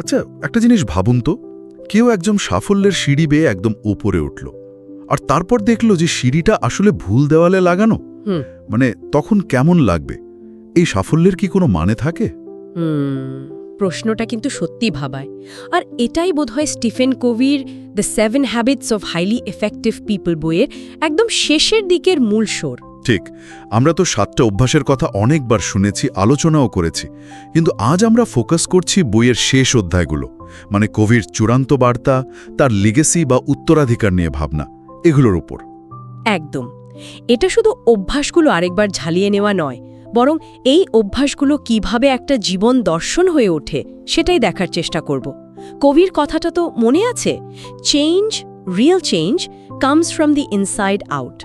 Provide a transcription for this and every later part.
আচ্ছা একটা জিনিস ভাবুন তো। কেউ একজন সাফল্যের সিঁড়ি বেয়ে একদম ওপরে উঠল। আর তারপর দেখল যে সিঁড়িটা আসলে ভুল দেওয়ালে লাগানো। মানে তখন কেমন লাগবে? এই সাফল্যের কি কোনো মানে থাকে? প্রশ্নটা কিন্তু সত্যি ভাবায়। আর এটাই বোধহয় Stephen কোভির the seven habits of highly effective people বইয়ের একদম শেষের দিকের মূল সোর ঠিক, আমরা তো সাতটা অভ্যাসের কথা অনেকবার শুনেছি, আলোচনাও করেছি, কিন্তু আজ আমরা ফোকাস করছি বইয়ের শেষ অধ্যায়গুলো মানে কবির চূড়ান্ত বার্তা, তার লিগেসি বা উত্তরাধিকার নিয়ে ভাবনা, এগুলোর উপর। একদম, এটা শুধু অভ্যাসগুলো আরেকবার ঝালিয়ে নেওয়া নয়, বরং এই অভ্যাসগুলো কীভাবে একটা জীবন দর্শন হয়ে ওঠে, সেটাই দেখার চেষ্টা করব। কবির কথাটা তো মনে আছে? Change real change comes from the inside out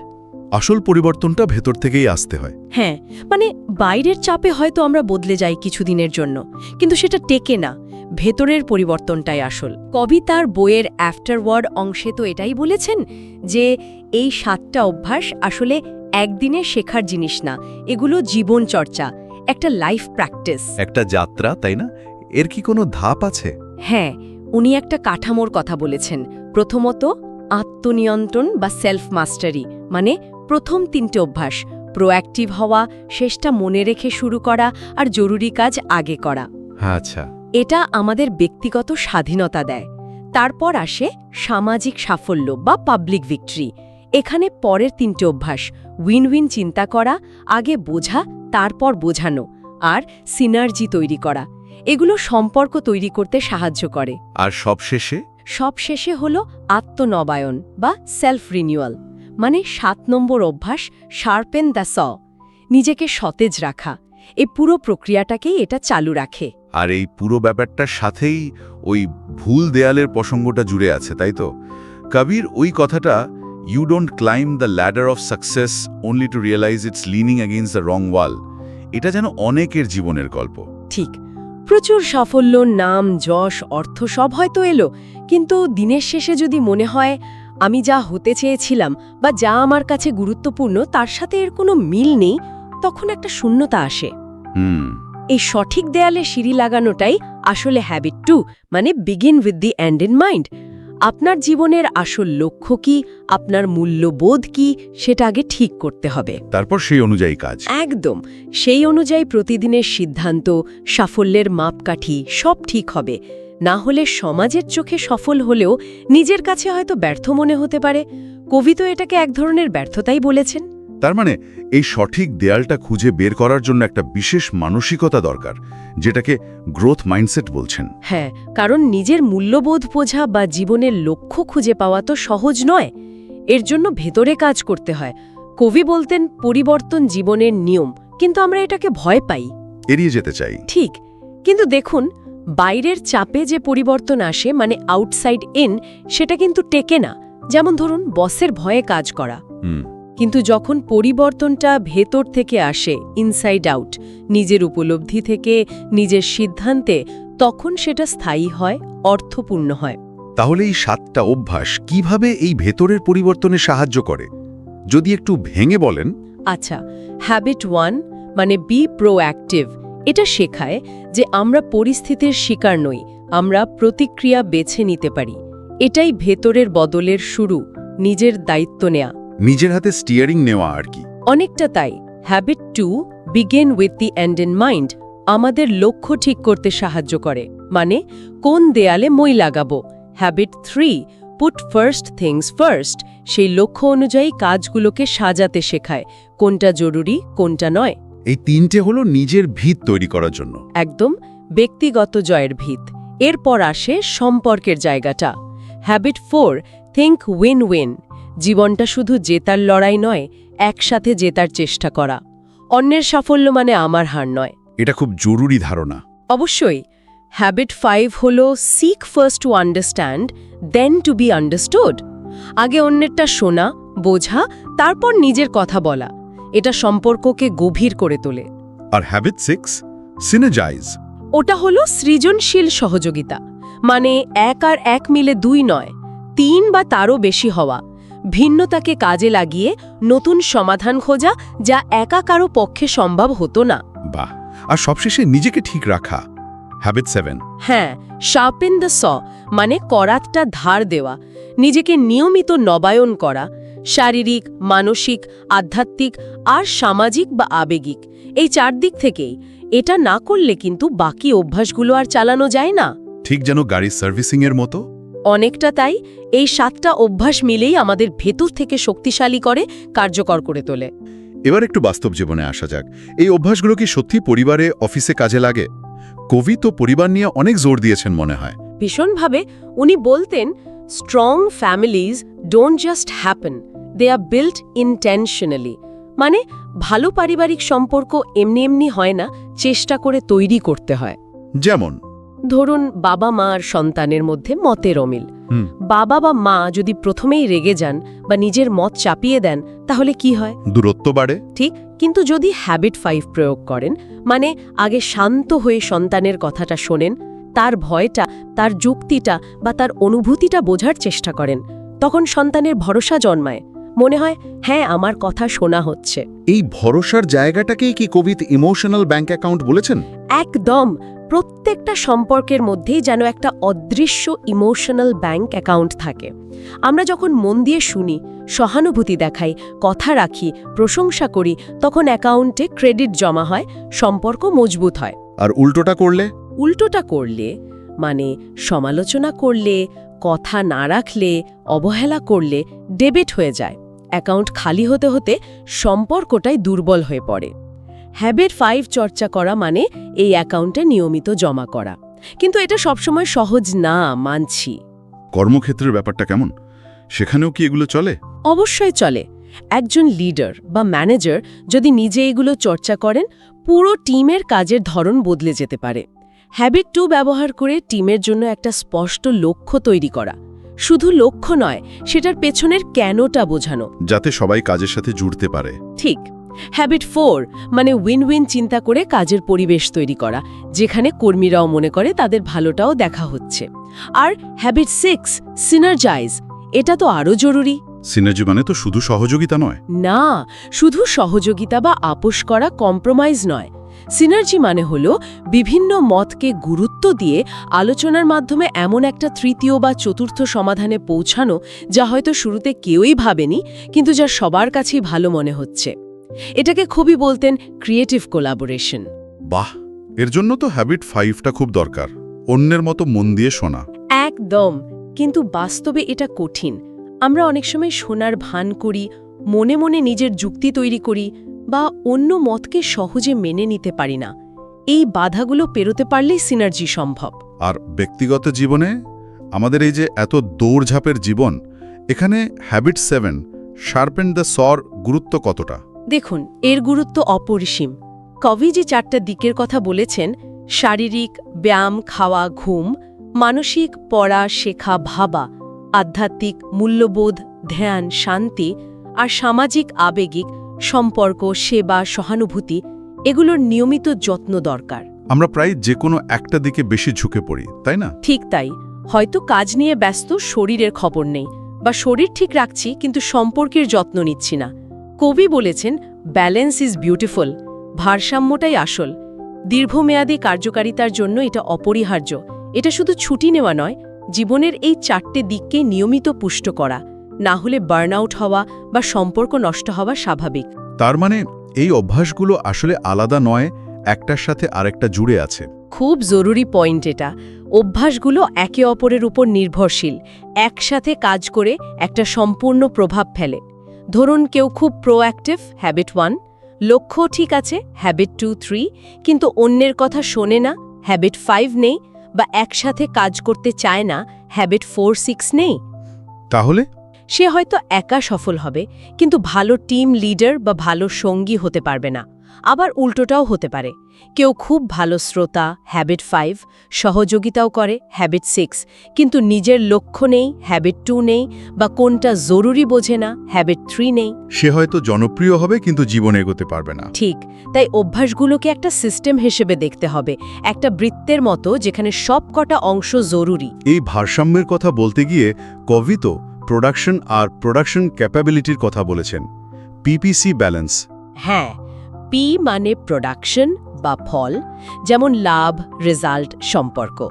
আসল পরিবর্তনটা ভেতর থেকেই আসতে হয়। হ্যাঁ মানে বাইরের চাপে হয়তো আমরা বদলে যাই কিছুদিনের জন্য কিন্তু সেটা টেকে না। ভেতরের পরিবর্তনটাই আসল। কবি তার বইয়ের আফটারওয়ার্ড অংশে তো এটাই বলেছেন যে এই সাতটা অভ্যাস আসলে একদিনে শেখার জিনিস না এগুলো জীবন চর্চা একটা লাইফ প্র্যাকটিস একটা যাত্রা তাই না? এর কি কোনো ধাপ আছে? হ্যাঁ উনি একটা কাঠামোর কথা বলেছেন। প্রথমত আত্মনিয়ন্ত্রণ বা সেলফ মাস্টারি মানে প্রথম তিনটে অভ্যাস প্রোঅ্যাক্টিভ হওয়া শেষটা মনে রেখে শুরু করা আর জরুরি কাজ আগে করা। আচ্ছা। এটা আমাদের ব্যক্তিগত স্বাধীনতা দেয়। তারপর আসে সামাজিক সাফল্য বা পাবলিক ভিক্টরি এখানে পরের তিনটে অভ্যাস উইন উইন চিন্তা করা আগে বোঝা তারপর বোঝানো আর সিনার্জি তৈরি করা। এগুলো সম্পর্ক তৈরি করতে সাহায্য করে। আর সবশেষে? সবশেষে হল আত্মনবায়ন বা সেলফ রিনিউয়াল মানে সাত নম্বর অভ্যাস শার্পেন দ্য স নিজেকে সতেজ রাখা। এই পুরো প্রক্রিয়াটাকেই এটা চালু রাখে। আর এই পুরো ব্যাপারটার সাথেই ওই ভুল দেয়ালের প্রসঙ্গটা জুড়ে আছে তাই তো? কবির ওই কথাটা you don't climb the ladder of success only to realize it's leaning against the wrong wall এটা যেন অনেকের জীবনের গল্প। ঠিক। প্রচুর সাফল্য নাম যশ অর্থ সব হয়তো এলো কিন্তু দিনের শেষে যদি মনে হয় আমি যা হতে চেয়েছিলাম বা যা আমার কাছে গুরুত্বপূর্ণ তার সাথে এর কোনো মিল নেই তখন একটা শূন্যতা আসে। এই সঠিক দেয়ালে সিঁড়ি লাগানোটাই আসলে হ্যাবিট টু মানে begin with the end in mind আপনার জীবনের আসল লক্ষ্য কি আপনার মূল্যবোধ কি সেটা আগে ঠিক করতে হবে। তারপর সেই অনুযায়ী কাজ। একদম। সেই অনুযায়ী প্রতিদিনের সিদ্ধান্ত সাফল্যের মাপকাঠি সব ঠিক হবে। না হলে সমাজের চোখে সফল হলেও নিজের কাছে হয়তো ব্যর্থ মনে হতে পারে। কবি তো এটাকে এক ধরনের ব্যর্থতাই বলেছেন। তার মানে এই সঠিক দেয়ালটা খুঁজে বের করার জন্য একটা বিশেষ মানসিকতা দরকার যেটাকে গ্রোথ মাইন্ডসেট বলছেন। হ্যাঁ কারণ নিজের মূল্যবোধ বোঝা বা জীবনের লক্ষ্য খুঁজে পাওয়া তো সহজ নয়। এর জন্য ভেতরে কাজ করতে হয়। কবি বলতেন পরিবর্তন জীবনের নিয়ম। কিন্তু আমরা এটাকে ভয় পাই। এড়িয়ে যেতে চাই। ঠিক। কিন্তু দেখুন বাইরের চাপে যে পরিবর্তন আসে মানে আউটসাইড ইন সেটা কিন্তু টেকে না। যেমন ধরুন বসের ভয়ে কাজ করা। কিন্তু যখন পরিবর্তনটা ভেতর থেকে আসে ইনসাইড আউট নিজের উপলব্ধি থেকে নিজের সিদ্ধান্তে তখন সেটা স্থায়ী হয় অর্থপূর্ণ হয়। তাহলে এই সাতটা অভ্যাস কীভাবে এই ভেতরের পরিবর্তনে সাহায্য করে? যদি একটু ভেঙে বলেন। আচ্ছা হ্যাবিট ওয়ান মানে বি প্রোঅ্যাক্টিভ এটা শেখায় যে আমরা পরিস্থিতির শিকার নই আমরা প্রতিক্রিয়া বেছে নিতে পারি। এটাই ভেতরের বদলের শুরু নিজের দায়িত্ব নেয়া। নিজের হাতে স্টিয়ারিং নেওয়া আর কি। অনেকটা তাই। Habit two begin with the end in mind আমাদের লক্ষ্য ঠিক করতে সাহায্য করে। মানে কোন দেয়ালে মই লাগাবো? Habit three put first things first সেই লক্ষ্য অনুযায়ী কাজগুলোকে সাজাতে শেখায় কোনটা জরুরি কোনটা নয়। এই তিনটে হলো নিজের ভিত তৈরি করার জন্য। একদম ব্যক্তিগত জয়ের ভিত। এরপর আসে সম্পর্কের জায়গাটা। Habit four think win win জীবনটা শুধু জেতার লড়াই নয় একসাথে জেতার চেষ্টা করা। অন্যের সাফল্য মানে আমার হার নয়। এটা খুব জরুরি ধারণা। অবশ্যই। হ্যাবিট ফাইভ হল seek first to understand then to be understood আগে অন্যেরটা শোনা বোঝা তারপর নিজের কথা বলা। এটা সম্পর্ককে গভীর করে তোলে। আর হ্যাবিট সিক্স সিনেজাইজ ওটা হলো সৃজনশীল সহযোগিতা মানে এক আর এক মিলে দুই নয় তিন বা তারও বেশি হওয়া ভিন্নতাকে কাজে লাগিয়ে নতুন সমাধান খোঁজা যা একা কারও পক্ষে সম্ভব হতো না। বাহ আর সবশেষে নিজেকে ঠিক রাখা। হ্যাবিট সেভেন হ্যাঁ শার্পেন দ্য স মানে করাতটা ধার দেওয়া নিজেকে নিয়মিত নবায়ন করা শারীরিক মানসিক আধ্যাত্মিক আর সামাজিক বা আবেগিক। এই চার দিক থেকেই এটা না করলে কিন্তু বাকি অভ্যাসগুলো আর চালানো যায় না। ঠিক যেন গাড়ির সার্ভিসিংয়ের মতো? অনেকটা তাই। এই সাতটা অভ্যাস মিলেই আমাদের ভেতর থেকে শক্তিশালী করে কার্যকর করে তোলে। এবার একটু বাস্তব জীবনে আসা যাক। এই অভ্যাসগুলো কি সত্যি পরিবারে অফিসে কাজে লাগে? কবি তো পরিবার নিয়ে অনেক জোর দিয়েছেন মনে হয়। ভীষণভাবে। উনি বলতেন strong families don't just happen they are built intentionally মানে ভালো পারিবারিক সম্পর্ক এমনি এমনি হয় না চেষ্টা করে তৈরি করতে হয়। যেমন? ধরুন বাবা মা আর সন্তানের মধ্যে মতের অমিল। বাবা বা মা যদি প্রথমেই রেগে যান বা নিজের মত চাপিয়ে দেন তাহলে কি হয়? দূরত্ব বাড়ে। ঠিক কিন্তু যদি হ্যাবিট ফাইভ প্রয়োগ করেন মানে আগে শান্ত হয়ে সন্তানের কথাটা শোনেন তার ভয়টা তার যুক্তিটা বা তার অনুভূতিটা বোঝার চেষ্টা করেন। তখন সন্তানের ভরসা জন্মায়। মনে হয় হ্যাঁ আমার কথা শোনা হচ্ছে। এই ভরসার জায়গাটাকেই কি কবিত ইমোশনাল ব্যাংক অ্যাকাউন্ট বলেছেন? একদম! প্রত্যেকটা সম্পর্কের মধ্যেই যেন একটা অদৃশ্য ইমোশনাল ব্যাংক অ্যাকাউন্ট থাকে। আমরা যখন মন দিয়ে শুনি সহানুভূতি দেখাই কথা রাখি প্রশংসা করি তখন অ্যাকাউন্টে ক্রেডিট জমা হয় সম্পর্ক মজবুত হয়। আর উল্টোটা করলে? উল্টোটা করলে মানে সমালোচনা করলে কথা না রাখলে অবহেলা করলে ডেবিট হয়ে যায়। অ্যাকাউন্ট খালি হতে হতে সম্পর্কটাই দুর্বল হয়ে পড়ে। হ্যাবিট ফাইভ চর্চা করা মানে এই অ্যাকাউন্টে নিয়মিত জমা করা। কিন্তু এটা সবসময় সহজ না মানছি। কর্মক্ষেত্রের ব্যাপারটা কেমন? সেখানেও কি এগুলো চলে? অবশ্যই চলে। একজন লিডার বা ম্যানেজার যদি নিজে এগুলো চর্চা করেন পুরো টিমের কাজের ধরন বদলে যেতে পারে। হ্যাবিট টু ব্যবহার করে টিমের জন্য একটা স্পষ্ট লক্ষ্য তৈরি করা। শুধু লক্ষ্য নয় সেটার পেছনের কেনটা বোঝানো। যাতে সবাই কাজের সাথে জুড়তে পারে। ঠিক। হ্যাবিট ফোর মানে উইন উইন চিন্তা করে কাজের পরিবেশ তৈরি করা যেখানে কর্মীরাও মনে করে তাদের ভালোটাও দেখা হচ্ছে। আর হ্যাবিট সিক্স সিনার্জাইজ এটা তো আরও জরুরি। সিনার্জি মানে তো শুধু সহযোগিতা নয়। না শুধু সহযোগিতা বা আপোষ করা কম্প্রোমাইজ নয়। সিনার্জি মানে হল বিভিন্ন মতকে গুরুত্ব দিয়ে আলোচনার মাধ্যমে এমন একটা তৃতীয় বা চতুর্থ সমাধানে পৌঁছানো যা হয়তো শুরুতে কেউই ভাবেনি কিন্তু যা সবার কাছেই ভালো মনে হচ্ছে। এটাকে খুবই বলতেন ক্রিয়েটিভ কোলাবোরেশন বাহ! এর জন্য তো হ্যাবিট ফাইভটা খুব দরকার অন্যের মতো মন দিয়ে শোনা। একদম! কিন্তু বাস্তবে এটা কঠিন। আমরা অনেক সময় শোনার ভান করি মনে মনে নিজের যুক্তি তৈরি করি বা অন্য মতকে সহজে মেনে নিতে পারি না। এই বাধাগুলো পেরোতে পারলেই সিনার্জি সম্ভব। আর ব্যক্তিগত জীবনে? আমাদের এই যে এত দৌড়ঝাঁপের জীবন এখানে হ্যাবিট সেভেন শার্পেন দ্য সর গুরুত্ব কতটা? দেখুন এর গুরুত্ব অপরিসীম। কবি যে চারটা দিকের কথা বলেছেন শারীরিক ব্যায়াম খাওয়া ঘুম মানসিক পড়া শেখা ভাবা আধ্যাত্মিক মূল্যবোধ ধ্যান শান্তি আর সামাজিক আবেগিক সম্পর্ক সেবা সহানুভূতি এগুলোর নিয়মিত যত্ন দরকার। আমরা প্রায় যে কোনো একটা দিকে বেশি ঝুঁকে পড়ি তাই না? ঠিক তাই। হয়তো কাজ নিয়ে ব্যস্ত শরীরের খবর নেই বা শরীর ঠিক রাখছি কিন্তু সম্পর্কের যত্ন নিচ্ছি না। কবি বলেছেন ব্যালেন্স ইজ বিউটিফুল ভারসাম্যটাই আসল। দীর্ঘমেয়াদী কার্যকারিতার জন্য এটা অপরিহার্য। এটা শুধু ছুটি নেওয়া নয় জীবনের এই চারটে দিককে নিয়মিত পুষ্ট করা। না হলে বার্নআউট হওয়া বা সম্পর্ক নষ্ট হওয়া স্বাভাবিক। তার মানে এই অভ্যাসগুলো আসলে আলাদা নয় একটার সাথে আরেকটা জুড়ে আছে। খুব জরুরি পয়েন্ট এটা। অভ্যাসগুলো একে অপরের উপর নির্ভরশীল একসাথে কাজ করে একটা সম্পূর্ণ প্রভাব ফেলে। ধরুন কেউ খুব প্রোঅ্যাক্টিভ হ্যাবিট ওয়ান লক্ষ্য ঠিক আছে হ্যাবিট টু থ্রি কিন্তু অন্যের কথা শোনে না হ্যাবিট ফাইভ নেই বা একসাথে কাজ করতে চায় না হ্যাবিট ফোর সিক্স নেই। তাহলে? সে হয়তো একা সফল হবে কিন্তু ভালো টিম লিডার বা ভালো সঙ্গী হতে পারবে না। আবার উল্টোটাও হতে পারে। কেউ খুব ভালো শ্রোতা হ্যাবিট ফাইভ সহযোগিতাও করে হ্যাবিট সিক্স কিন্তু নিজের লক্ষ্য নেই হ্যাবিট টু নেই বা কোনটা জরুরি বোঝে না হ্যাবিট থ্রি নেই। সে হয়তো জনপ্রিয় হবে কিন্তু জীবনে এগোতে পারবে না। ঠিক তাই অভ্যাসগুলোকে একটা সিস্টেম হিসেবে দেখতে হবে একটা বৃত্তের মতো যেখানে সব কটা অংশ জরুরি। এই ভারসাম্যের কথা বলতে গিয়ে কবি তো প্রোডাকশন আর প্রোডাকশন ক্যাপাবিলিটির কথা বলেছেন। পিপিসি ব্যালেন্স হ্যাঁ পি মানে প্রোডাকশন বা ফল যেমন লাভ রেজাল্ট সম্পর্ক।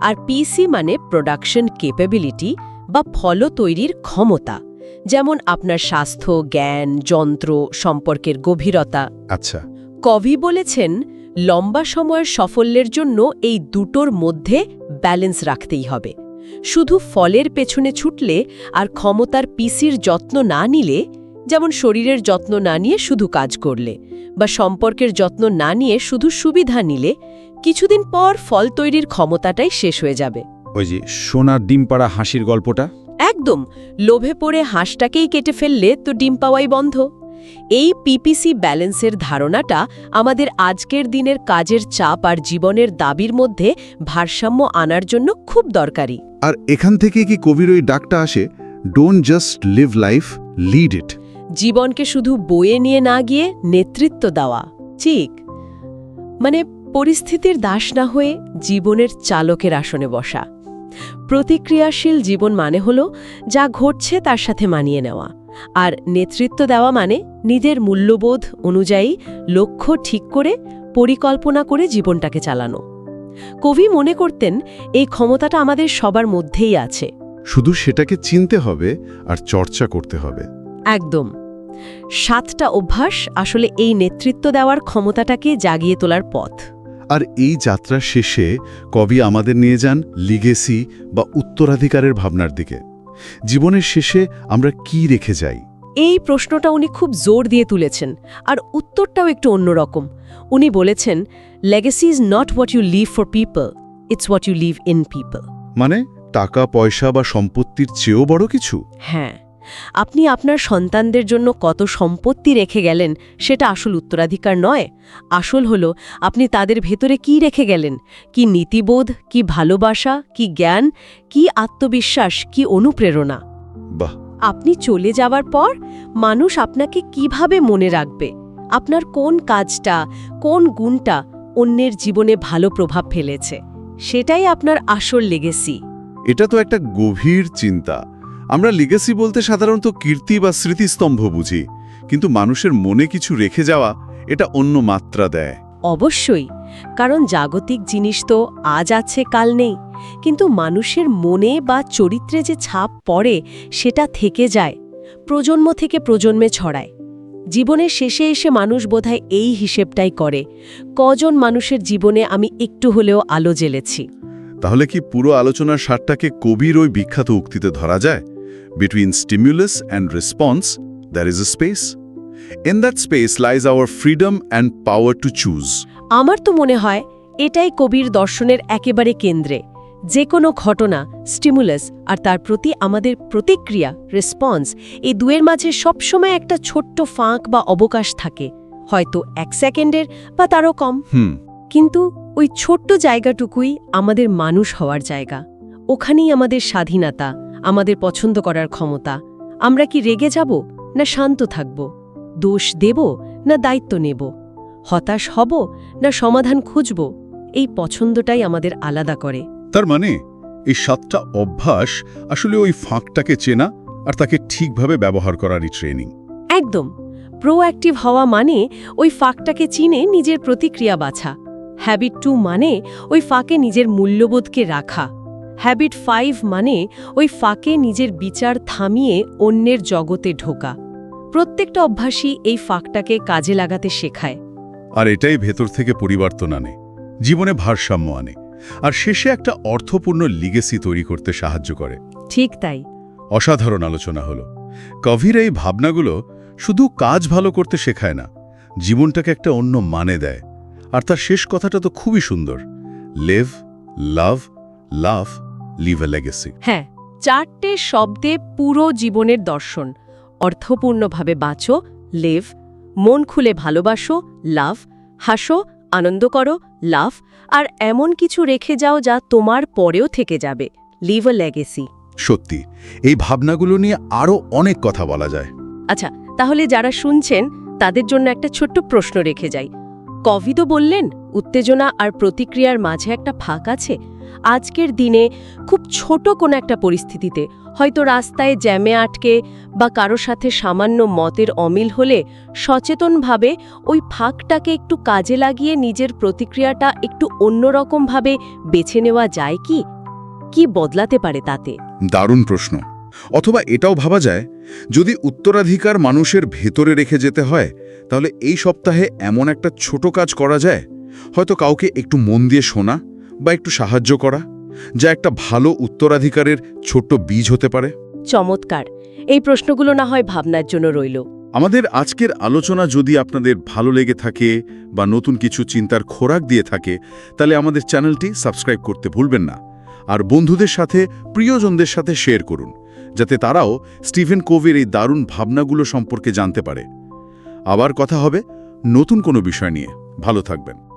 আর পিসি মানে প্রোডাকশন ক্যাপাবিলিটি বা ফল তৈরির ক্ষমতা যেমন আপনার স্বাস্থ্য জ্ঞান যন্ত্র সম্পর্কের গভীরতা। আচ্ছা। কভি বলেছেন লম্বা সময়ের সাফল্যের জন্য এই দুটোর মধ্যে ব্যালেন্স রাখতেই হবে। শুধু ফলের পেছনে ছুটলে আর ক্ষমতার পিসির যত্ন না নিলে যেমন শরীরের যত্ন না নিয়ে শুধু কাজ করলে বা সম্পর্কের যত্ন না নিয়ে শুধু সুবিধা নিলে কিছুদিন পর ফল তৈরির ক্ষমতাটাই শেষ হয়ে যাবে। ওই যে সোনার ডিম পাড়া হাসির গল্পটা? একদম। লোভে পড়ে হাঁসটাকেই কেটে ফেললে তো ডিম পাওয়াই বন্ধ। এই পিপিসি ব্যালেন্সের ধারণাটা আমাদের আজকের দিনের কাজের চাপ আর জীবনের দাবির মধ্যে ভারসাম্য আনার জন্য খুব দরকারি। আর এখান থেকে কি কবির ওই ডাকটা আসে? Don't just live life lead it জীবনকে শুধু বয়ে নিয়ে না গিয়ে নেতৃত্ব দেওয়া। ঠিক। মানে পরিস্থিতির দাস না হয়ে জীবনের চালকের আসনে বসা। প্রতিক্রিয়াশীল জীবন মানে হল যা ঘটছে তার সাথে মানিয়ে নেওয়া। আর নেতৃত্ব দেওয়া মানে নিজের মূল্যবোধ অনুযায়ী লক্ষ্য ঠিক করে পরিকল্পনা করে জীবনটাকে চালানো। কবি মনে করতেন এই ক্ষমতাটা আমাদের সবার মধ্যেই আছে। শুধু সেটাকে চিনতে হবে আর চর্চা করতে হবে। একদম। সাতটা অভ্যাস আসলে এই নেতৃত্ব দেওয়ার ক্ষমতাটাকে জাগিয়ে তোলার পথ। আর এই যাত্রার শেষে কবি আমাদের নিয়ে যান লিগেসি বা উত্তরাধিকারের ভাবনার দিকে। জীবনের শেষে আমরা কি রেখে যাই? এই প্রশ্নটা উনি খুব জোর দিয়ে তুলেছেন আর উত্তরটাও একটু অন্যরকম উনি বলেছেন legacy is not what you live for people it's what you live in people মানে টাকা পয়সা বা সম্পত্তির চেয়েও বড় কিছু? হ্যাঁ। আপনি আপনার সন্তানদের জন্য কত সম্পত্তি রেখে গেলেন সেটা আসল উত্তরাধিকার নয়। আসল হলো আপনি তাদের ভেতরে কি রেখে গেলেন? কি নীতিবোধ কি ভালোবাসা কি জ্ঞান কি আত্মবিশ্বাস কি অনুপ্রেরণা? বাহ! আপনি চলে যাওয়ার পর মানুষ আপনাকে কীভাবে মনে রাখবে? আপনার কোন কাজটা কোন গুণটা অন্যের জীবনে ভালো প্রভাব ফেলেছে? সেটাই আপনার আসল লেগেসি এটা তো একটা গভীর চিন্তা। আমরা লিগেসি বলতে সাধারণত কীর্তি বা স্মৃতিস্তম্ভ বুঝি কিন্তু মানুষের মনে কিছু রেখে যাওয়া এটা অন্য মাত্রা দেয়। অবশ্যই কারণ জাগতিক জিনিস তো আজ আছে কাল নেই কিন্তু মানুষের মনে বা চরিত্রে যে ছাপ পড়ে সেটা থেকে যায় প্রজন্ম থেকে প্রজন্মে ছড়ায়। জীবনের শেষে এসে মানুষ বোধহয় এই হিসেবটাই করে কজন মানুষের জীবনে আমি একটু হলেও আলো জ্বেলেছি। তাহলে কি পুরো আলোচনার সারটাকে কবির ওই বিখ্যাত উক্তিতে ধরা যায়? Between stimulus and response there is a space in that space lies our freedom and power to choose আমার তো মনে হয় এটাই কবির দর্শনের একেবারে কেন্দ্রে। যে কোনো ঘটনা স্টিমুলাস আর তার প্রতি আমাদের প্রতিক্রিয়া রেসপন্স এই দুয়ের মাঝে সবসময় একটা ছোট্ট ফাঁক বা অবকাশ থাকে। হয়তো এক সেকেন্ডের বা তারও কম। কিন্তু ওই ছোট্ট জায়গাটুকুই আমাদের মানুষ হওয়ার জায়গা। ওখানেই আমাদের স্বাধীনতা। আমাদের পছন্দ করার ক্ষমতা। আমরা কি রেগে যাব না শান্ত থাকব? দোষ দেব না দায়িত্ব নেব? হতাশ হব না সমাধান খুঁজব? এই পছন্দটাই আমাদের আলাদা করে। তার মানে এই সাতটা অভ্যাস আসলে ওই ফাঁকটাকে চেনা আর তাকে ঠিকভাবে ব্যবহার করারই ট্রেনিং একদম। প্রোঅ্যাক্টিভ হওয়া মানে ওই ফাঁকটাকে চিনে নিজের প্রতিক্রিয়া বাছা। হ্যাবিট টু মানে ওই ফাঁকে নিজের মূল্যবোধকে রাখা। হ্যাবিট ফাইভ মানে ওই ফাঁকে নিজের বিচার থামিয়ে অন্যের জগতে ঢোকা। প্রত্যেকটা অভ্যাসই এই ফাঁকটাকে কাজে লাগাতে শেখায়। আর এটাই ভেতর থেকে পরিবর্তন আনে জীবনে ভারসাম্য আনে আর শেষে একটা অর্থপূর্ণ লিগেসি তৈরি করতে সাহায্য করে। ঠিক তাই। অসাধারণ আলোচনা হলো। কভির এই ভাবনাগুলো শুধু কাজ ভালো করতে শেখায় না জীবনটাকে একটা অন্য মানে দেয়। আর তার শেষ কথাটা তো খুবই সুন্দর। Live love love live a legacy হ্যাঁ চারটে শব্দে পুরো জীবনের দর্শন। অর্থপূর্ণভাবে বাঁচো লেভ মন খুলে ভালোবাসো লাভ হাসো আনন্দ করো লাভ আর এমন কিছু রেখে যাও যা তোমার পরেও থেকে যাবে। লিভ আ লেগেসি সত্যি এই ভাবনাগুলো নিয়ে আরও অনেক কথা বলা যায়। আচ্ছা তাহলে যারা শুনছেন তাদের জন্য একটা ছোট্ট প্রশ্ন রেখে যাই। কভি তো বললেন উত্তেজনা আর প্রতিক্রিয়ার মাঝে একটা ফাঁক আছে। আজকের দিনে খুব ছোট কোনো একটা পরিস্থিতিতে, হয়তো রাস্তায় জ্যামে আটকে বা কারও সাথে সামান্য মতের অমিল হলে সচেতনভাবে ওই ফাঁকটাকে একটু কাজে লাগিয়ে নিজের প্রতিক্রিয়াটা একটু অন্যরকমভাবে বেছে নেওয়া যায় কি? কি বদলাতে পারে তাতে? দারুণ প্রশ্ন। অথবা এটাও ভাবা যায়, যদি উত্তরাধিকার মানুষের ভেতরে রেখে যেতে হয়, তাহলে এই সপ্তাহে এমন একটা ছোট কাজ করা যায়? হয়তো কাউকে একটু মন দিয়ে শোনা বা একটু সাহায্য করা যা একটা ভালো উত্তরাধিকারের ছোট্ট বীজ হতে পারে? চমৎকার। এই প্রশ্নগুলো না হয় ভাবনার জন্য রইল। আমাদের আজকের আলোচনা যদি আপনাদের ভালো লেগে থাকে বা নতুন কিছু চিন্তার খোরাক দিয়ে থাকে তাহলে আমাদের চ্যানেলটি সাবস্ক্রাইব করতে ভুলবেন না। আর বন্ধুদের সাথে প্রিয়জনদের সাথে শেয়ার করুন যাতে তারাও স্টিভেন কোভির এই দারুণ ভাবনাগুলো সম্পর্কে জানতে পারে। আবার কথা হবে নতুন কোনো বিষয় নিয়ে। ভালো থাকবেন।